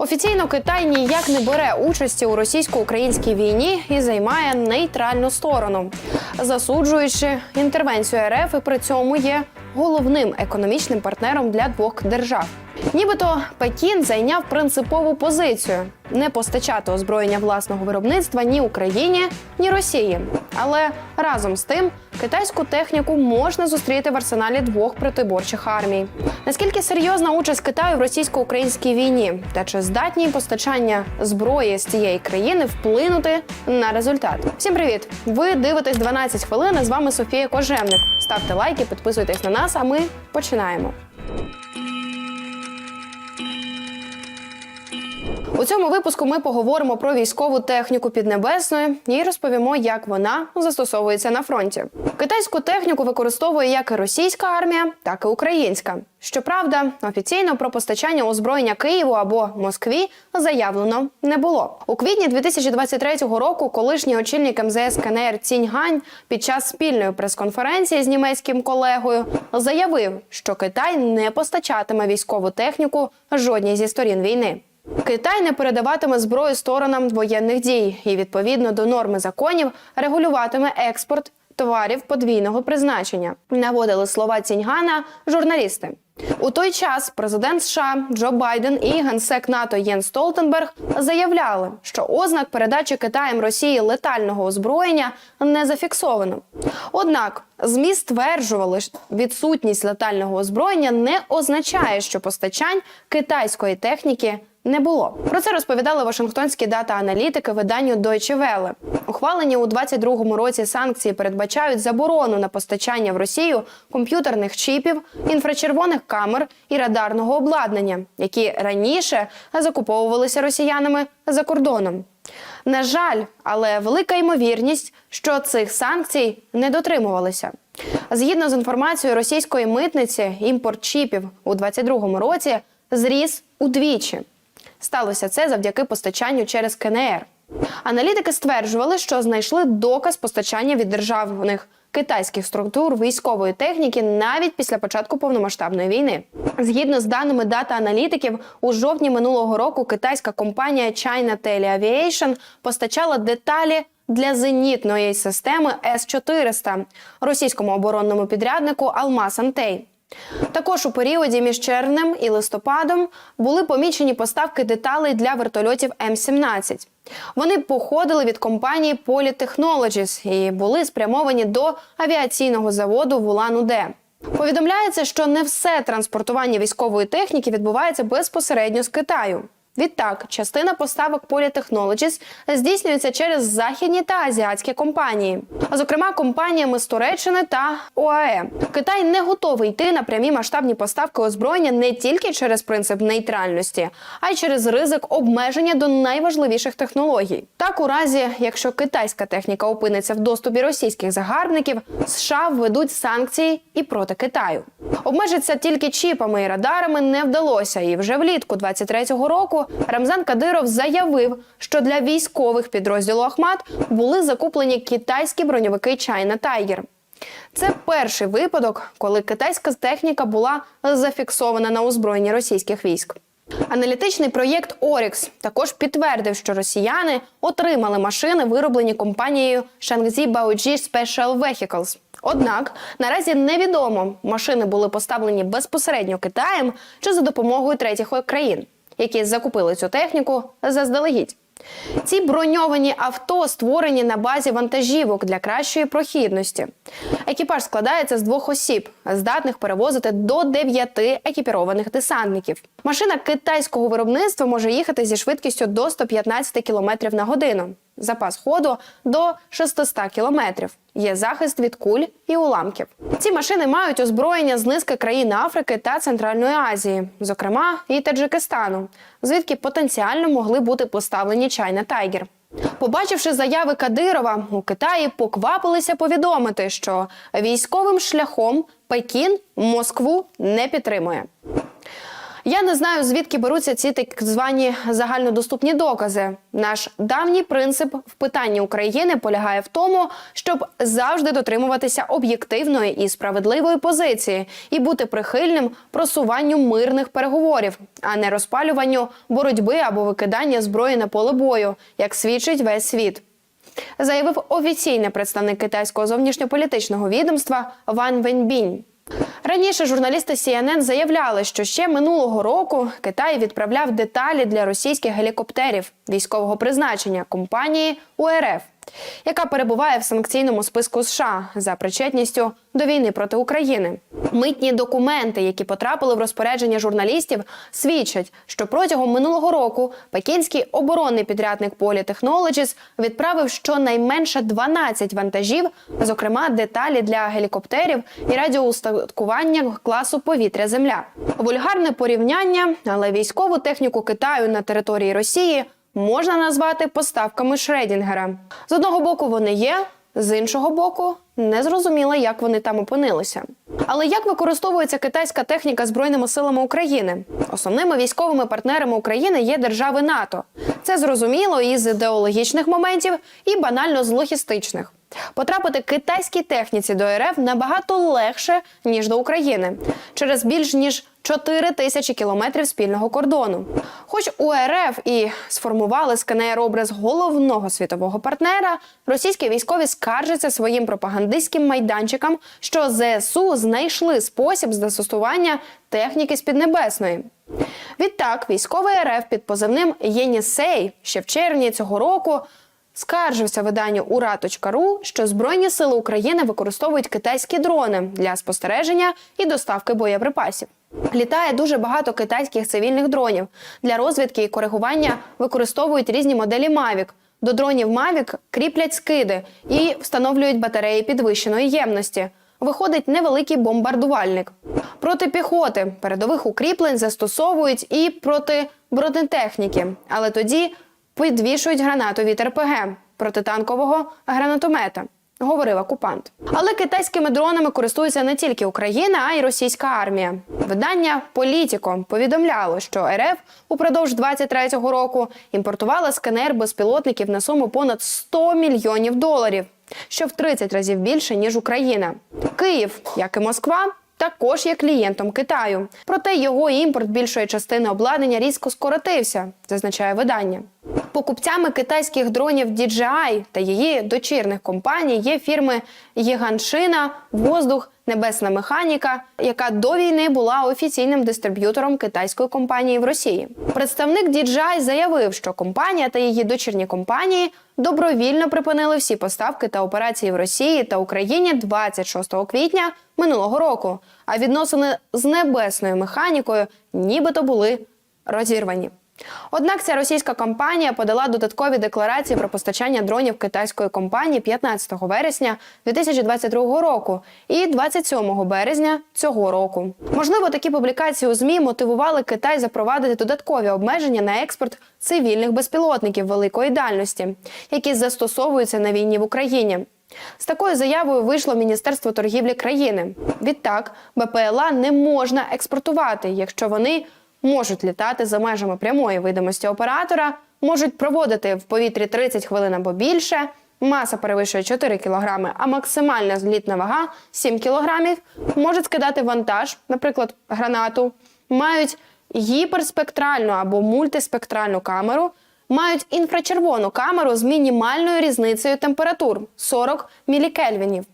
Офіційно Китай ніяк не бере участі у російсько-українській війні і займає нейтральну сторону, засуджуючи інтервенцію РФ і при цьому є головним економічним партнером для двох держав. Нібито Пекін зайняв принципову позицію не постачати озброєння власного виробництва ні Україні, ні Росії. Але разом з тим китайську техніку можна зустріти в арсеналі двох протиборчих армій. Наскільки серйозна участь Китаю в російсько-українській війні, та чи здатні постачання зброї з цієї країни вплинути на результат? Всім привіт! Ви дивитесь 12 хвилин. З вами Софія Кожевник. Ставте лайки, підписуйтесь на нас. А ми починаємо. У цьому випуску ми поговоримо про військову техніку Піднебесною і розповімо, як вона застосовується на фронті. Китайську техніку використовує як і російська армія, так і українська. Щоправда, офіційно про постачання озброєння Києву або Москві заявлено не було. У квітні 2023 року колишній очільник МЗС КНР Цінь Гань під час спільної прес-конференції з німецьким колегою заявив, що Китай не постачатиме військову техніку жодній зі сторін війни. Китай не передаватиме зброю сторонам воєнних дій і відповідно до норми законів регулюватиме експорт товарів подвійного призначення. Наводили слова Ціньгана журналісти. У той час президент США Джо Байден і генсек НАТО Єн Столтенберг заявляли, що ознак передачі Китаєм Росії летального озброєння не зафіксовано. Однак ЗМІ стверджували, що відсутність летального озброєння не означає, що постачань китайської техніки не було. Про це розповідали Вашингтонські дата-аналітики виданню Deutsche Welle. Ухвалені у 2022 році санкції передбачають заборону на постачання в Росію комп'ютерних чіпів, інфрачервоних камер і радарного обладнання, які раніше закуповувалися росіянами за кордоном. На жаль, але велика ймовірність, що цих санкцій не дотримувалися. Згідно з інформацією російської митниці, імпорт чіпів у 2022 році зріс удвічі. Сталося це завдяки постачанню через КНР. Аналітики стверджували, що знайшли доказ постачання від державних китайських структур військової техніки навіть після початку повномасштабної війни. Згідно з даними дата аналітиків, у жовтні минулого року китайська компанія China Teleaviation постачала деталі. Для зенітної системи С-400 російському оборонному підряднику Алмаз Антей. Також у періоді між червнем і листопадом були помічені поставки деталей для вертольотів М-17. Вони походили від компанії Polytechnologies і були спрямовані до авіаційного заводу в Улан-Удэ. Повідомляється, що не все транспортування військової техніки відбувається безпосередньо з Китаю. Відтак, частина поставок Polytechnologies здійснюється через західні та азіатські компанії, а зокрема компаніями з Туреччини та ОАЕ. Китай не готовий йти на прямі масштабні поставки озброєння не тільки через принцип нейтральності, а й через ризик обмеження до найважливіших технологій. Так, у разі, якщо китайська техніка опиниться в доступі російських загарбників, США введуть санкції і проти Китаю. Обмежитися тільки чіпами і радарами не вдалося, і вже влітку 23-го року. Рамзан Кадиров заявив, що для військових підрозділу Ахмат були закуплені китайські броньовики China Tiger. Це перший випадок, коли китайська техніка була зафіксована на озброєнні російських військ. Аналітичний проєкт Орікс також підтвердив, що росіяни отримали машини, вироблені компанією Shangzi Baoji Special Vehicles. Однак наразі невідомо, машини були поставлені безпосередньо Китаєм чи за допомогою третіх країн які закупили цю техніку заздалегідь. Ці броньовані авто створені на базі вантажівок для кращої прохідності. Екіпаж складається з двох осіб, здатних перевозити до дев'яти екіпірованих десантників. Машина китайського виробництва може їхати зі швидкістю до 115 км на годину. Запас ходу до 600 кілометрів. Є захист від куль і уламків. Ці машини мають озброєння з низки країн Африки та Центральної Азії, зокрема і Таджикистану, звідки потенціально могли бути поставлені China Tiger. Побачивши заяви Кадирова, у Китаї поквапилися повідомити, що військовим шляхом Пекін Москву не підтримує. Я не знаю, звідки беруться ці так звані загальнодоступні докази. Наш давній принцип в питанні України полягає в тому, щоб завжди дотримуватися об'єктивної і справедливої позиції і бути прихильним просуванню мирних переговорів, а не розпалюванню боротьби або викидання зброї на поле бою, як свідчить весь світ. Заявив офіційний представник китайського зовнішньополітичного відомства Ван Веньбінь. Раніше журналісти CNN заявляли, що ще минулого року Китай відправляв деталі для російських гелікоптерів військового призначення компанії УРФ, яка перебуває в санкційному списку США за причетністю до війни проти України. Митні документи, які потрапили в розпорядження журналістів, свідчать, що протягом минулого року пекінський оборонний підрядник Poly відправив щонайменше 12 вантажів, зокрема деталі для гелікоптерів і радіоустаткування класу повітря-земля. Вульгарне порівняння, але військову техніку Китаю на території Росії можна назвати поставками Шредінгера. З одного боку вони є, з іншого боку, не зрозуміло, як вони там опинилися. Але як використовується китайська техніка збройними силами України? Основними військовими партнерами України є держави НАТО. Це зрозуміло із ідеологічних моментів і банально з логістичних. Потрапити китайській техніці до РФ набагато легше ніж до України через більш ніж 4 тисячі кілометрів спільного кордону. Хоч у РФ і сформували з КНР образ головного світового партнера, російські військові скаржаться своїм пропагандистським майданчикам, що ЗСУ знайшли спосіб застосування техніки з Піднебесної. Відтак, військовий РФ під позивним Єнісей ще в червні цього року скаржився виданню ура.ру, що Збройні сили України використовують китайські дрони для спостереження і доставки боєприпасів. Літає дуже багато китайських цивільних дронів. Для розвідки і коригування використовують різні моделі Mavic. До дронів Mavic кріплять скиди і встановлюють батареї підвищеної ємності. Виходить невеликий бомбардувальник. Проти піхоти передових укріплень застосовують і проти бронетехніки, але тоді підвішують гранату від РПГ протитанкового гранатомета. Говорив окупант. Але китайськими дронами користується не тільки Україна, а й російська армія. Видання Політіко повідомляло, що РФ упродовж 23-го року імпортувала з КНР безпілотників на суму понад 100 мільйонів доларів, що в 30 разів більше ніж Україна. Київ, як і Москва, також є клієнтом Китаю. Проте його імпорт більшої частини обладнання різко скоротився, зазначає видання. Покупцями китайських дронів DJI та її дочірних компаній є фірми Єганшина, Воздух, Небесна Механіка, яка до війни була офіційним дистриб'ютором китайської компанії в Росії. Представник DJI заявив, що компанія та її дочірні компанії добровільно припинили всі поставки та операції в Росії та Україні 26 квітня минулого року. А відносини з небесною механікою нібито були розірвані. Однак ця російська компанія подала додаткові декларації про постачання дронів китайської компанії 15 вересня 2022 року і 27 березня цього року. Можливо, такі публікації у змі мотивували Китай запровадити додаткові обмеження на експорт цивільних безпілотників великої дальності, які застосовуються на війні в Україні. З такою заявою вийшло Міністерство торгівлі країни. Відтак, БПЛА не можна експортувати, якщо вони можуть літати за межами прямої видимості оператора, можуть проводити в повітрі 30 хвилин або більше. Маса перевищує 4 кг, а максимальна злітна вага 7 кг, можуть скидати вантаж, наприклад, гранату, мають гіперспектральну або мультиспектральну камеру, мають інфрачервону камеру з мінімальною різницею температур 40 мілікельвінів.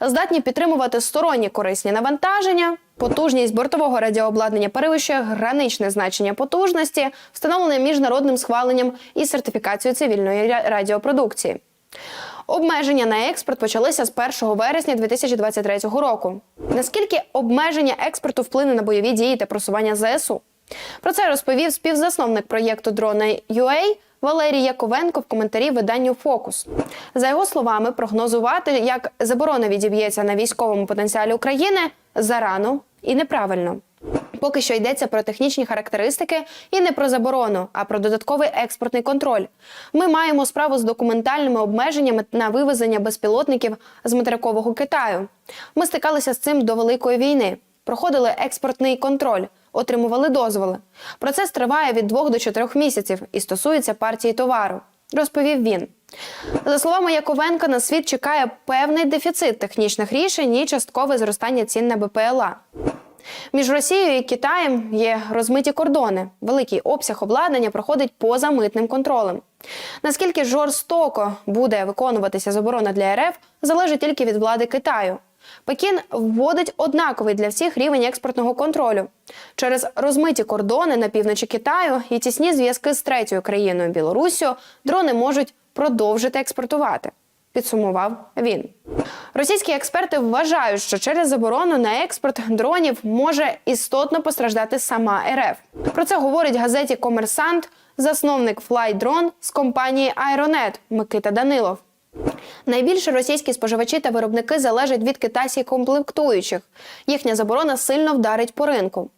Здатні підтримувати сторонні корисні навантаження. Потужність бортового радіообладнання перевищує граничне значення потужності, встановлене міжнародним схваленням і сертифікацією цивільної радіопродукції. Обмеження на експорт почалися з 1 вересня 2023 року. Наскільки обмеження експорту вплине на бойові дії та просування ЗСУ? Про це розповів співзасновник проєкту Дрона UA Валерій Яковенко в коментарі виданню Фокус. За його словами, прогнозувати, як заборона відіб'ється на військовому потенціалі України, зарано і неправильно. Поки що йдеться про технічні характеристики і не про заборону, а про додатковий експортний контроль. Ми маємо справу з документальними обмеженнями на вивезення безпілотників з материкового Китаю. Ми стикалися з цим до Великої війни. Проходили експортний контроль. Отримували дозволи. Процес триває від 2 до 4 місяців і стосується партії товару, розповів він. За словами Яковенка, на світ чекає певний дефіцит технічних рішень і часткове зростання цін на БПЛА. Між Росією і Китаєм є розмиті кордони. Великий обсяг обладнання проходить поза митним контролем. Наскільки жорстоко буде виконуватися заборона для РФ, залежить тільки від влади Китаю. Пекін вводить однаковий для всіх рівень експортного контролю через розмиті кордони на півночі Китаю і тісні зв'язки з третьою країною Білоруссю. Дрони можуть продовжити експортувати. Підсумував він. Російські експерти вважають, що через заборону на експорт дронів може істотно постраждати сама РФ. Про це говорить газеті Комерсант засновник FlyDrone з компанії Aeronet Микита Данилов. Найбільше російські споживачі та виробники залежать від китайських комплектуючих. Їхня заборона сильно вдарить по ринку.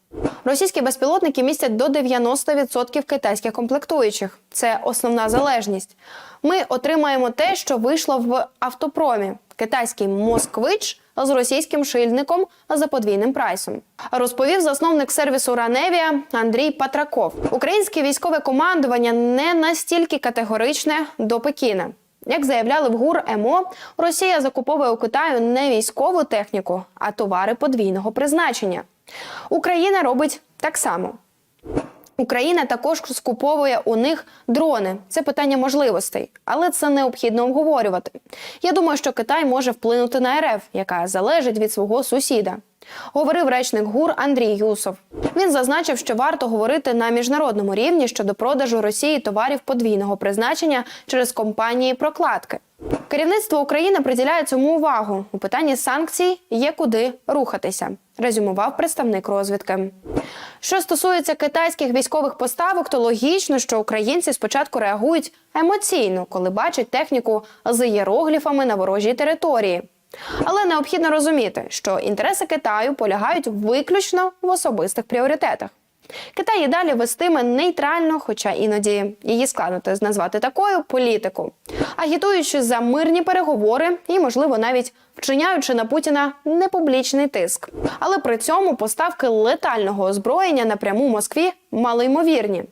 Російські безпілотники містять до 90% китайських комплектуючих. Це основна залежність. Ми отримаємо те, що вийшло в автопромі: китайський москвич з російським шильдником за подвійним прайсом. Розповів засновник сервісу Раневія Андрій Патраков. Українське військове командування не настільки категоричне до Пекіна. Як заявляли в ГУР МО, Росія закуповує у Китаю не військову техніку, а товари подвійного призначення. Україна робить так само. Україна також скуповує у них дрони. Це питання можливостей, але це необхідно обговорювати. Я думаю, що Китай може вплинути на РФ, яка залежить від свого сусіда. Говорив речник ГУР Андрій Юсов. Він зазначив, що варто говорити на міжнародному рівні щодо продажу Росії товарів подвійного призначення через компанії прокладки. Керівництво України приділяє цьому увагу. У питанні санкцій є куди рухатися, резюмував представник розвідки. Що стосується китайських військових поставок, то логічно, що українці спочатку реагують емоційно, коли бачать техніку з ієрогліфами на ворожій території. Але необхідно розуміти, що інтереси Китаю полягають виключно в особистих пріоритетах. Китай і далі вестиме нейтрально, хоча іноді її складно назвати такою політику, агітуючи за мирні переговори і, можливо, навіть вчиняючи на Путіна непублічний тиск. Але при цьому поставки летального озброєння напряму Москві малоймовірні.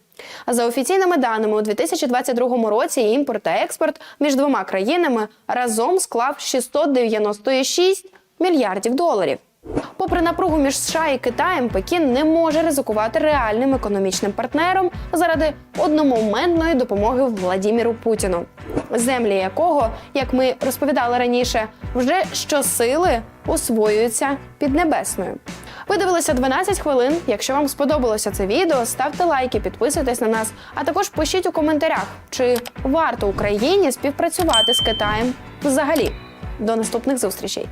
За офіційними даними, у 2022 році імпорт та експорт між двома країнами разом склав 696 мільярдів доларів. Попри напругу між США і Китаєм, Пекін не може ризикувати реальним економічним партнером заради одномоментної допомоги Владіміру Путіну, землі якого, як ми розповідали раніше, вже щосили освоюються піднебесною. Ви дивилися 12 хвилин. Якщо вам сподобалося це відео, ставте лайки, підписуйтесь на нас, а також пишіть у коментарях, чи варто Україні співпрацювати з Китаєм взагалі. До наступних зустрічей.